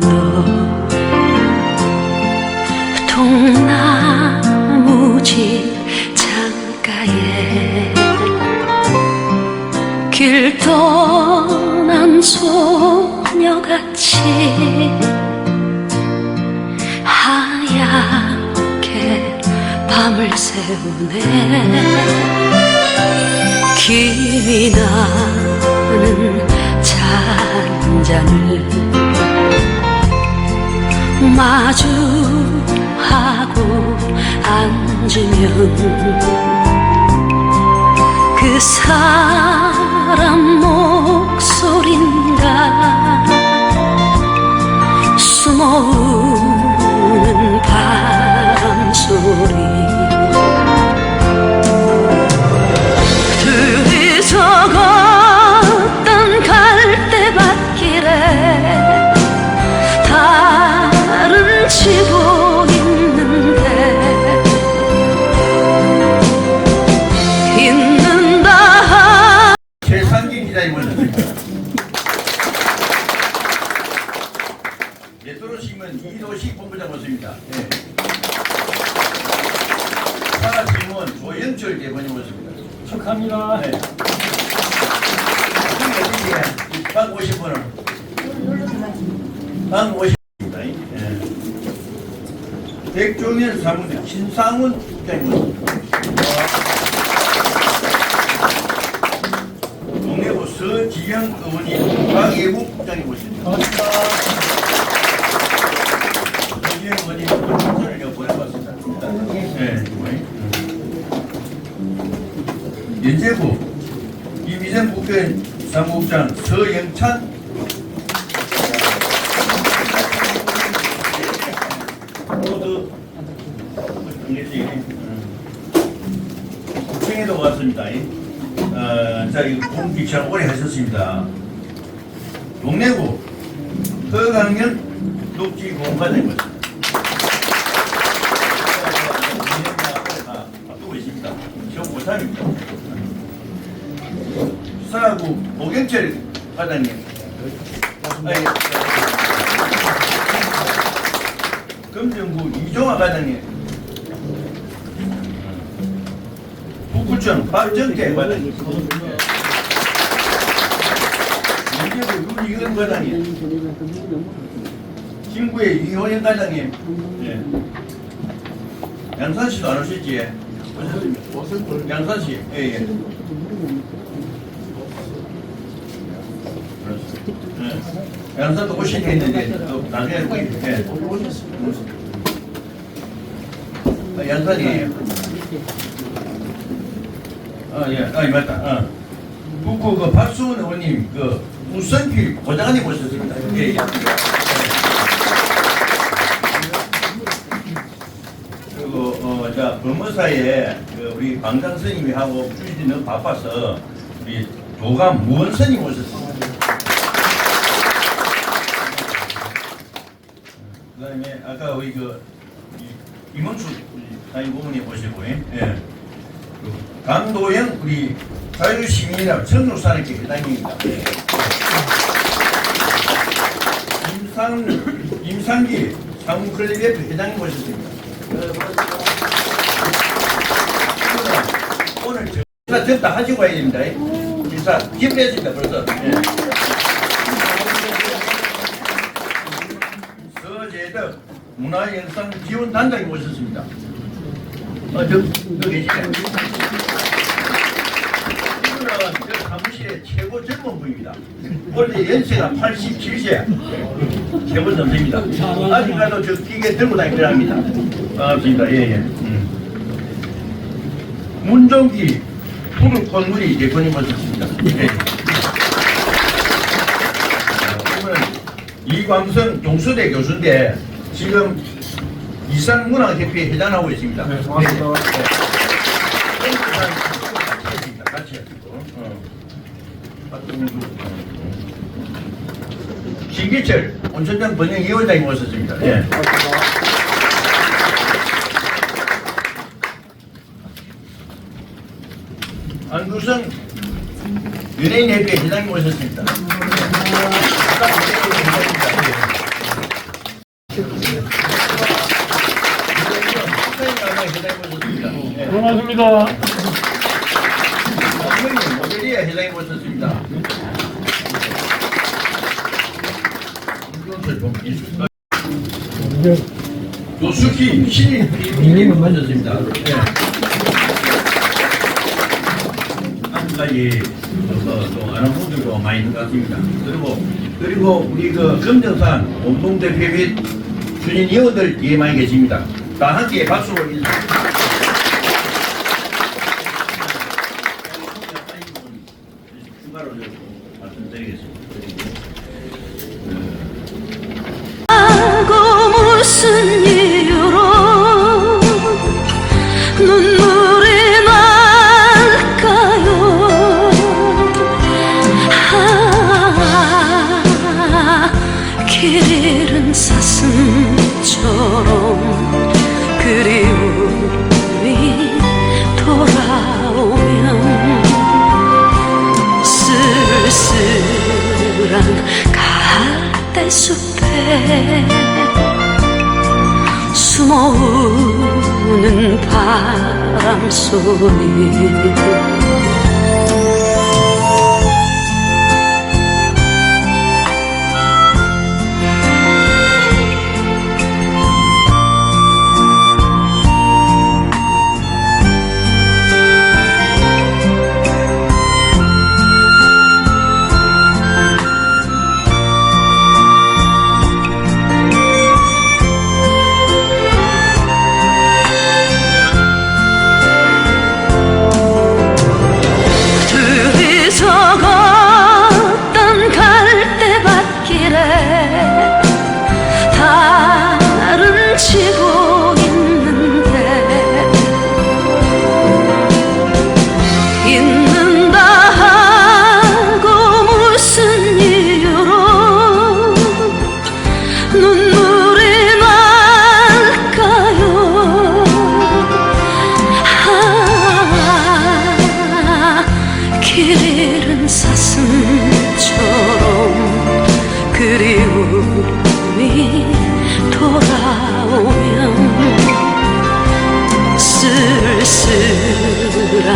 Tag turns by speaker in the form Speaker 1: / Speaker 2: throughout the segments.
Speaker 1: 그 너 통나무집 창가에 길 떠난 소녀같이 하얗게 밤을 새우네. 기이 나는 잔잔을 마주하고 앉으면 그 사람 목 치고 있는데 있는다
Speaker 2: 최상기 기자님을 예토로시민 이도식 본부장 모십니다. 네. 사라팀원 조영철 대변인 모십니다.
Speaker 3: 축하합니다.
Speaker 2: 네. 150분을 150분입니다. 네. 백종현 사무장 신상훈 국장님. 동래구 서지영 의원님 박예국 국장님 모십니다.
Speaker 3: 고맙습니다.
Speaker 2: 서지영 의원님 문자를 내가 보내봤습니다. 네. 연재구 이미정 국회 사무국장 서영찬 모두 국회에도 왔습니다. 어, 자, 이거 공기차 오래 하셨습니다. 동래구 허강년 있습니다. 저 못합니다. 수사구 오경철 과장님. 아니, 금정구 이종화 과장님. 북구청 박정태 과장님. 김구의 이호영 과장님. 예. 양산 씨도 안 오셨지? 양산 씨. 예, 예. 예. 양산도 오시게 했는데 또 나중에 또 예. 아, 양산이에요. 아, 예. 아, 맞다. 어. 북구 그 박수원 의원님 그 우선길 고장관님 모셨습니다. 예, 예. 그리고 어, 자 법무사에 그 우리 방장 스님이 하고 너무 바빠서 우리 도감 무원 스님 오셨습니다. 그다음에 아까 우리 그 이- 우리 사인 고문이 오시고 예. 그 강도영 우리 자유시민이라 청록산업계 회장님입니다. 임상 임상기 사무클립 회장님 모셨습니다. 오늘 저 전다 하시고 와야 됩니다. 기사 기부했습니다 벌써. 예. 서재덕 문화영상 지원 단장이 모셨습니다. 어, 저, 저 계시네. 이분은 저 사무실의 최고 젊은 분입니다. 원래 연세가 87세. 최고 넘습니다. 아직까지도 저 기계 들고 다니고 합니다. 반갑습니다. 예, 예. 음. 문종기 푸른 콧물이 대표님 모셨습니다. 예. 이분은 이광성 동수대 교수인데 지금 이산문화협회 회장하고 있습니다.
Speaker 3: 네, 고맙습니다.
Speaker 2: 네. 같이. 같이 했고. 어. 김기철 온천장 번영 위원장이 모셨습니다. 예.
Speaker 3: 고맙습니다.
Speaker 2: 안구성 연예인협회 회장님 모셨습니다. 회장님 모셨습니다. 예.
Speaker 3: 고맙습니다.
Speaker 2: 선생님 모델리아 회장님 모셨습니다. 신인 PD님 모셨습니다. 예. 한 가지 또 아는 분들도 많이 있는 것 같습니다. 그리고 그리고 우리 그 금정산 공동대표 및 주진 위원들 뒤에 많이 계십니다. 다 함께 박수로 인사. 추가로
Speaker 1: 쓸쓸한 갈대숲에 숨어 우는 바람 소리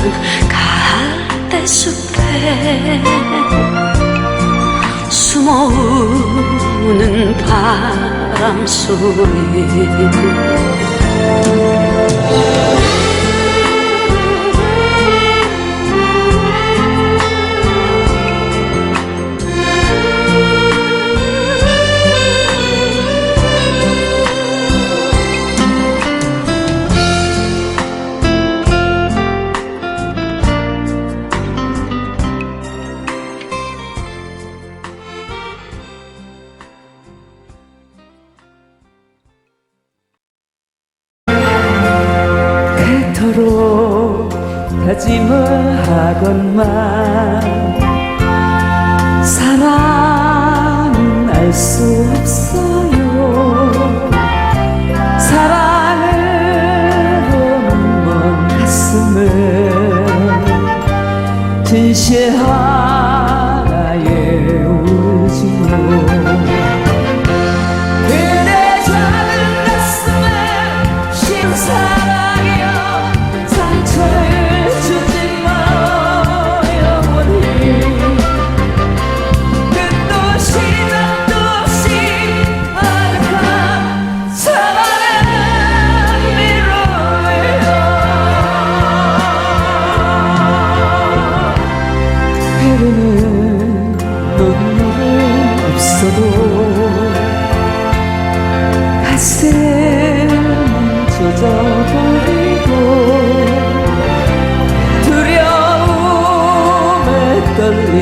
Speaker 1: 쓸쓸한 갈대숲에 숨어 우는 바람 소리
Speaker 4: 다짐을 하건만 사랑은 알 수 없어요. 사랑을 먼 가슴을 진실하 떨